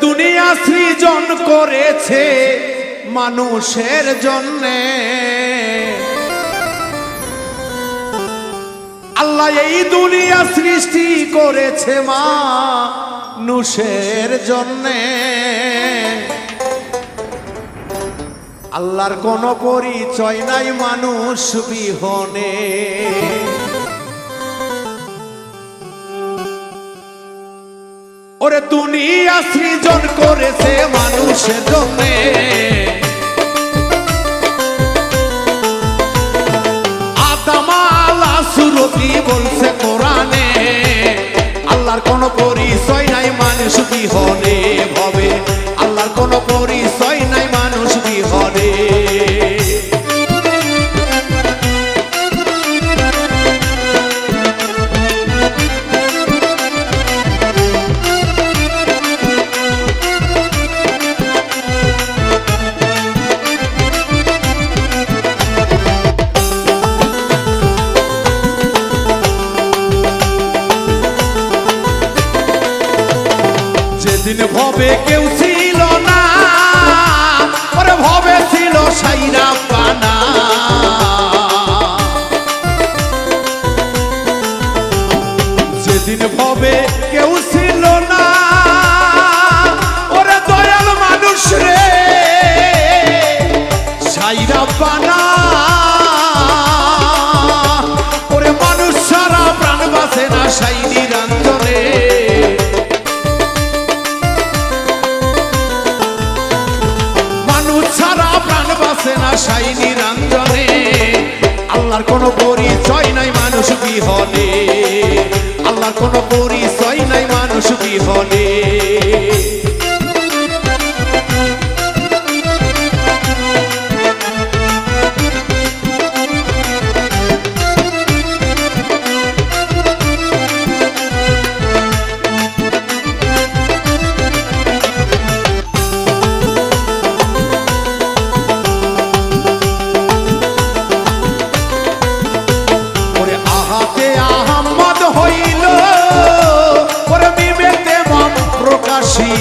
দুনিয়া সৃজন করেছে মানুষের জন্যে। আল্লাহ এই দুনিয়া সৃষ্টি করেছে মানুষের জন্যে। আল্লাহর কোনো পরিচয় নাই মানুষ বিহনে। দুনিয়া সৃজন করেছে মানুষের জন্যে আতামালা সুরতি বলছে কোরআনে, আল্লাহর কোনো পরিচয় নাই মানুষ বিহনে ভবে যেদিন ভবে কেউ ছিল না ওরে ভবে ছিল সাইরা পানা। যেদিন ভবে কেউ ছিল না বাসে না সাইনি নিরঞ্জনে আল্লাহর কোনো পরিচয় নাই মানুষ কি হলে? আল্লাহর কোনো পরিচয় নাই মানুষ কি ওরে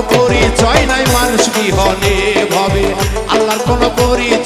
কোনো পরিচয় নাই মানুষ বিহনে ভবে? আল্লাহর কোনো পরিচয়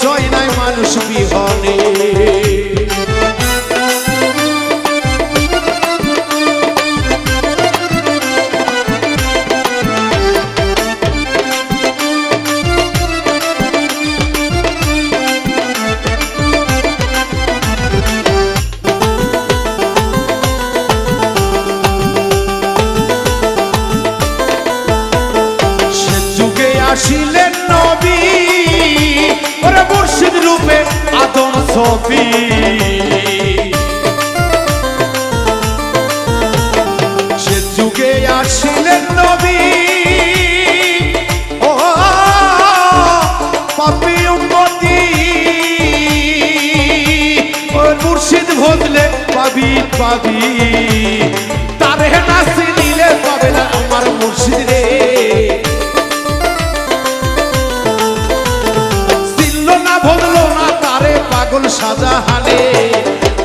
আসিলেন নবী। ওরে মুর্শিদ রূপে আদম সফি সে যুগে আসিলেন নবী। ও পাপি ও মুর্শিদ ভজলে পাবি পাবি। সাজাহানে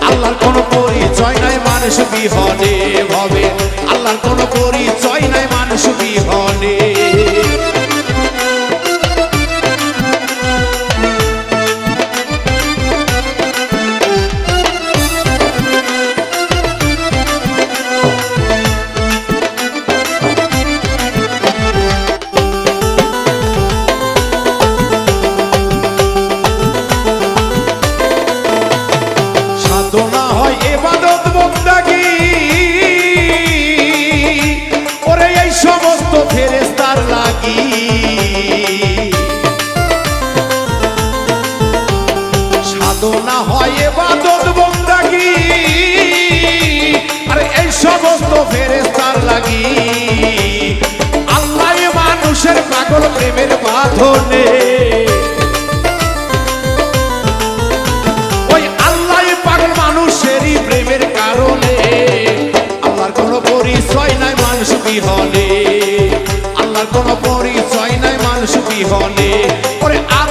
আল্লাহর কোনো পরিচয় নাই মানুষ বিহনে হবে আল্লাহর কোনো পরিচয় সাধনা হয় এবাদত বন্দাগি আরে এই সমস্ত ফেরেস্তার লাগি। আল্লাহ মানুষের পাগল প্রেমের বাঁধনে। ওই আল্লাহ পাগল মানুষেরই প্রেমের কারণে। আল্লাহর কোনো পরিচয় নাই মানুষ বিহনে। আল্লাহর কোনো পরিচয় নাই মানুষ ওরে আর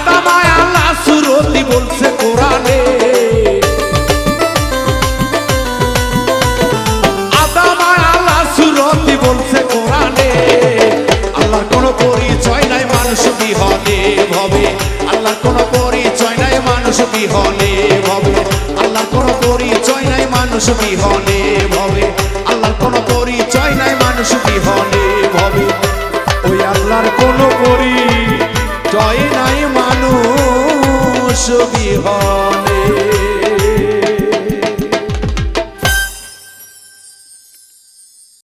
বিহনে ভবে আল্লাহর কোনো পরিচয় নাই মানুষ হলে ভবে আল্লাহর কোনো পরিচয় নাই মানুষ হলে ভবে ওই আল্লাহর কোনো পরিচয় নাই মানুষ বিহনে